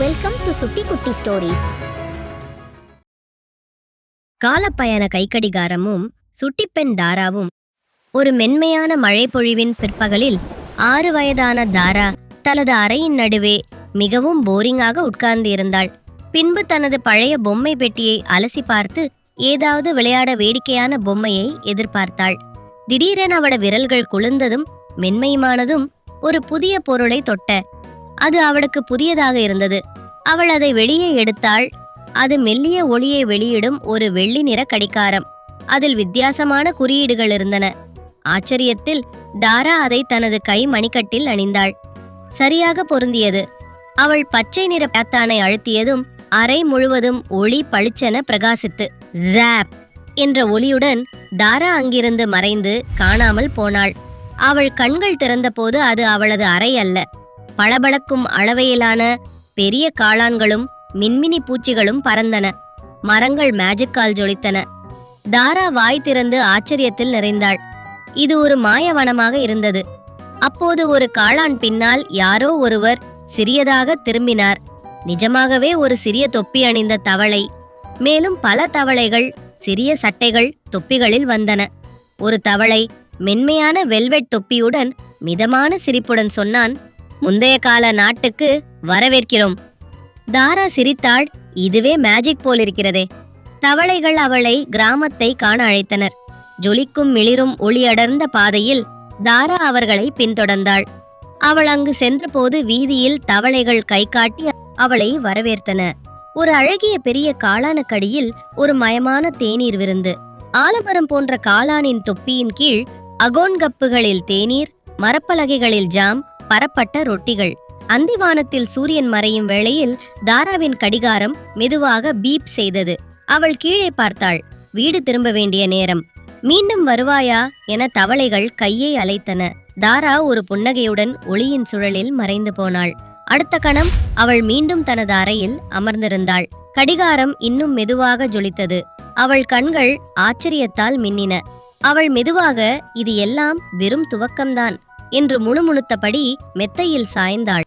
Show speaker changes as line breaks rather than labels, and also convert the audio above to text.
Welcome to சுட்டி குட்டி stories
காலப்பயண கைக்கடிகாரமும் சுட்டிப்பெண் தாராவும் ஒரு மென்மையான மழை பொழிவின் பிற்பகலில் ஆறு வயதான தாரா தனது அறையின் நடுவே மிகவும் போரிங்காக உட்கார்ந்து இருந்தாள் பின்பு தனது பழைய பொம்மை பெட்டியை அலசி பார்த்து ஏதாவது விளையாட வேடிக்கையான பொம்மையை எதிர்பார்த்தாள். திடீரென அவட விரல்கள் குளிர்ந்ததும் மென்மையுமானதும் ஒரு புதிய பொருளை தொட்ட அது அவளுக்கு புதியதாக இருந்தது. அவள் அதை வெளியே எடுத்தாள். அது மெல்லிய ஒளியை வெளியிடும் ஒரு வெள்ளி நிற கடிகாரம். அதில் வித்தியாசமான குறியீடுகள் இருந்தன. ஆச்சரியத்தில் தாரா அதை தனது கை மணிக்கட்டில் அணிந்தாள். சரியாக பொருந்தியது. அவள் பச்சை நிற பேத்தானை அழுத்தியதும் அறை முழுவதும் ஒளி பளிச்சென பிரகாசித்து ஜாப் என்ற ஒளியுடன் தாரா அங்கிருந்து மறைந்து காணாமல் போனாள். அவள் கண்கள் திறந்தபோது அது அவளது அறை அல்ல. பளபளக்கும் அளவையிலான பெரிய காளான்களும் மின்மினி பூச்சிகளும் பறந்தன. மரங்கள் மேஜிக்கால் ஜொலித்தன. தாரா வாய் திறந்து ஆச்சரியத்தில் நிறைந்தாள். இது ஒரு மாயவனமாக இருந்தது. அப்போது ஒரு காளான் பின்னால் யாரோ ஒருவர் சிறியதாக திரும்பினார். நிஜமாகவே ஒரு சிறிய தொப்பி அணிந்த தவளை. மேலும் பல தவளைகள் சிறிய சட்டைகள் தொப்பிகளில் வந்தன. ஒரு தவளை மென்மையான வெல்வெட் தொப்பியுடன் மிதமான சிரிப்புடன் சொன்னான் முந்தைய கால நாட்டுக்கு வரவேற்கிறோம். தாரா சிரித்தாள் இதுவே மேஜிக் போலிருக்கிறதே. தவளைகள் அவளை கிராமத்தை காண அழைத்தனர். ஜொலிக்கும் மிளிரும் ஒளியடர்ந்த பாதையில் தாரா அவர்களை பின்தொடர்ந்தாள். அவள் அங்கு சென்றபோது வீதியில் தவளைகள் கை காட்டி அவளை வரவேற்றன. ஒரு அழகிய பெரிய காளானுக்கடியில் ஒரு மயமான தேநீர் விருந்து. ஆலமரம் போன்ற காளானின் தொப்பியின் கீழ் அகோன்கப்புகளில் தேநீர் மரப்பலகைகளில் ஜாம் பரப்பட்ட ரொட்டிகள். அந்திவானத்தில் சூரியன் மறையும் வேளையில் தாராவின் கடிகாரம் மெதுவாக பீப் செய்தது. அவள் கீழே பார்த்தாள். வீடு திரும்ப வேண்டிய நேரம். மீண்டும் வருவாயா? என தவளைகள் கையை அலைத்தன. தாரா ஒரு புன்னகையுடன் ஒளியின் சுழலில் மறைந்து போனாள். அடுத்த கணம் அவள் மீண்டும் தனது அறையில் அமர்ந்திருந்தாள். கடிகாரம் இன்னும் மெதுவாக ஜொலித்தது. அவள் கண்கள் ஆச்சரியத்தால் மின்னின. அவள் மெதுவாக இது எல்லாம் வெறும் துவக்கம்தான். என்று முணுமுணுத்தபடி மெத்தையில் சாய்ந்தாள்.